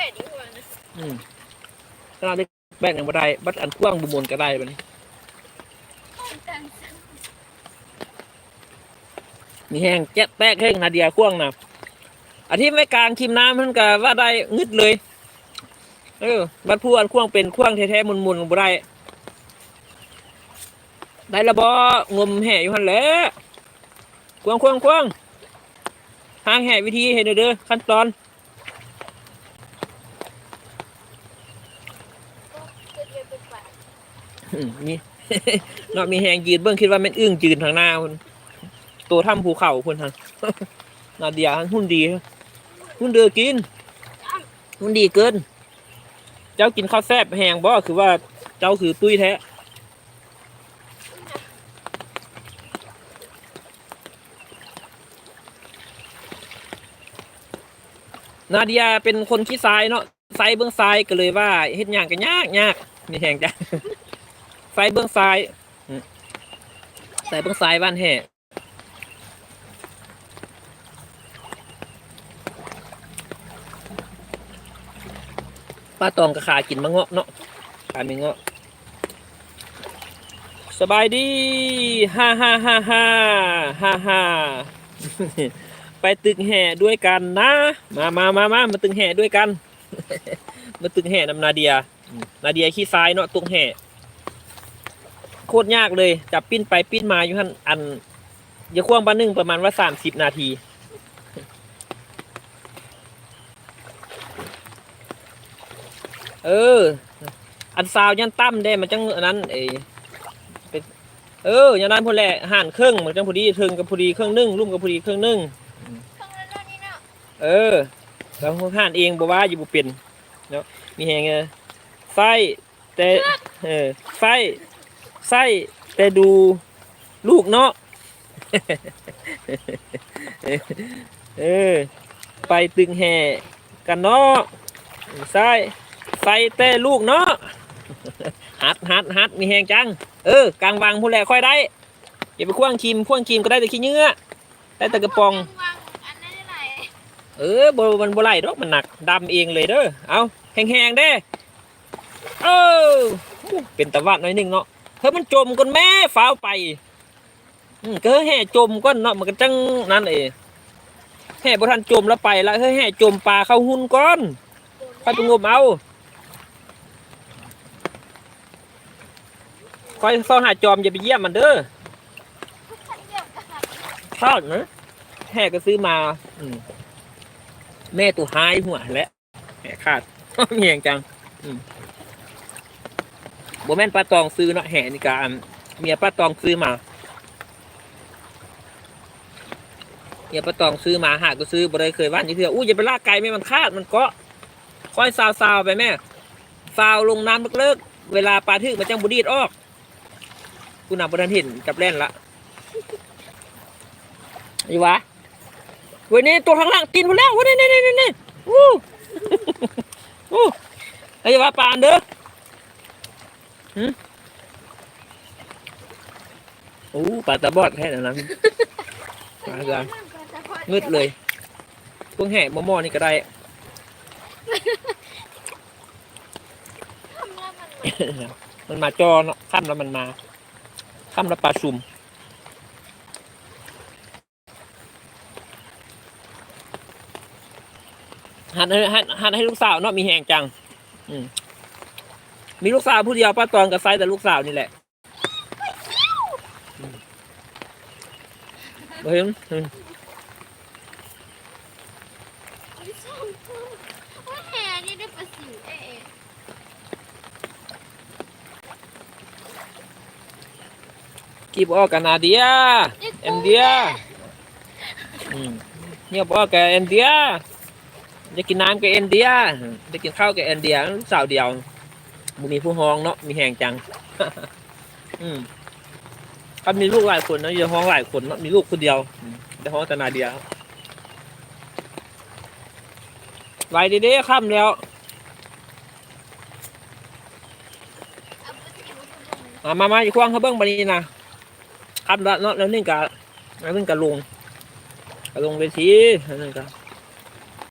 แปดดีกว่านะอืมถ้าเราได้แบ่งกันบ่ได้ บัดอันกว้างบุมวนก็ได้บัดนี้ จังมีแห้งแจ๊ะแตกแห้งนาเดียกว้างนะอาทิตย์ไม่กลางคิมน้ำมันก็ว่าได้งึดเลย เออ บัดผู้อันกว้างเป็นกว้างแท้ๆมุนๆบ่ได้ ได้ละบ่งมแห่อยู่หั่นแหละกว้างกว้างกว้างทางแห่วิธีเห็นเด้อขั้นตอน ก็เรียนเป็นแปด อืมมีเนาะมีแหงยืนเบิ่งคิดว่าแม่นอึ้งจืนทางหน้าคนตัวถ้ำภูเขาคนทางนาเดียหุ่นดีหุ่นเดือกินหุ่นดีเกิน เจ้ากินข้าวแซ่บแหงบ่คือว่าเจ้าคือตุ้ยแท้นาเดียเป็นคนขี้ทรายเนาะทรายเบื้องทรายก็เลยว่าเฮ็ดยังก็ยากยากมีแหงจ้ะ ไฟเบื้องซ้ายใส่เบื้องซ้ายบ้านแห่ป้าตองกระขากินมะเงาะเนาะขาไม่เงาะสบายดีฮ่าฮ่าฮ่าฮ่าฮ่าฮ่าไปตึกแห่ด้วยกันนะ มามามามามาตึกแห่ด้วยกัน มาตึกแห่นำนาเดีย นาเดียขี้ซ้ายเนาะตึกแห่ โคตรยากเลย จับปิ้นไปปิ้นมาอยู่ท่านอันอย่าควงบ้านหนึ่งประมาณว่าสามสิบนาที เออ อันซาวยันตั้มได้มันจังอันนั้นเอเป็นเออยันนั้นพอแหละห่านเครื่องมันจังพอดีเทิงกับพอดีเครื่องนึ่งรุ่มกับพอดีเครื่องนึ่งเนาะเออแล้วห่านเองบอกว่าอยู่บุเป็นเนาะมีแหงไงไส้แต่เออไส้ ไส้แต่ดูลูกเนาะเออ ไปตึงแห่กันเนาะไส้ไส้แต่ลูกเนาะฮัดฮัดฮัดมีแหงจัง เออกลางวางพูดแหละค่อยได้อย่าไปคว้างครีมคว้างครีมก็ได้แต่ขี้เหงื่อได้แต่กระปองวางอันนั้นได้ไหนเออบมันบไหลดอกมันหนักดำเองเลยเด้อเอาแหงๆเด้เออเป็นตะวัดหน่อยหนึงเนาะ เฮ้ยมันจมก่อนแม่ฟ้าวไปอืมก็เฮ้ยแห่จมก่อนเนาะมันก็จังนั่นเองแห่บ่ทันจมแล้วไปแล้วเฮ้ยแห่จมปลาเข้าหุ่นก่อนค่อยไปงมเอาค่อยซ่อนหาจอมอย่าไปเยี่ยมมันเด้อทอดนะแห่ก็ซื้อมา อืมแม่ตัวหายหัวแล้วแห่ขาดเมียงจัง อืม บ่แม่นป้าตองซื้อเนาะแห่นี่กอันเมียป้าตองซื้อมาเมียป้าตองซื้อมาหาก็ซื้อบ่ได้เคยว่านยี่เถื่ออู้อย่าไปลากไก่แม่มันคาดมันเกาะค่อยซาวซาวไปแม่ซาวลงน้ำเลิกเวลาปลาทึกมันจังบุดีดออกกูนับบ่ทันเห็นจับแล่นละอยู่วะว้ยนี่ตัวข้างล่างกินหมดแล้วว้ยนี่นี่นี่นี่วู้วู้ไอ้วะปานเด้อ หืมโอ้ปลาตาบอดแค่นั้นนะปลากันมืดเลยพวกแห่มอมอนี่ก็ได้ทำแล้วมันมันมาจอเนาะค่ำแล้วมันมาค่ำแล้วปลาสุ่มหันให้หันหันให้ลูกสาวเนาะมีแหงจัง อืม มีลูกสาวผู้เดียวป้าตองกับไซแต่ลูกสาวนี่แหละเห็นอืมไม่ชอบว่าแห่นี่ได้ประสิวเอ๊ะกีบออกกันนาเดียเอ็มเดียเงียบออกกับเอ็นเดียจะกินน้ำกับเอ็นเดียจะกินข้าวกับเอ็นเดียลูกสาวเดียว บุมีผู้ห้องเนาะมีแหงจัง อืมถ้ามีลูกหลายคนเนาะอย่ห้องหลายคนเนาะมีลูกคนเดียวแต่ห้องแต่นาเดียไว้ดีๆค่ำแล้วมามามาอยู่ควางเขาเบิ้งบันนี้นะค่ำแล้วเนาะแล้วนึ่งกะแล้วนึ่งกะลงกะลงเวทีแล้วนึ่งกะ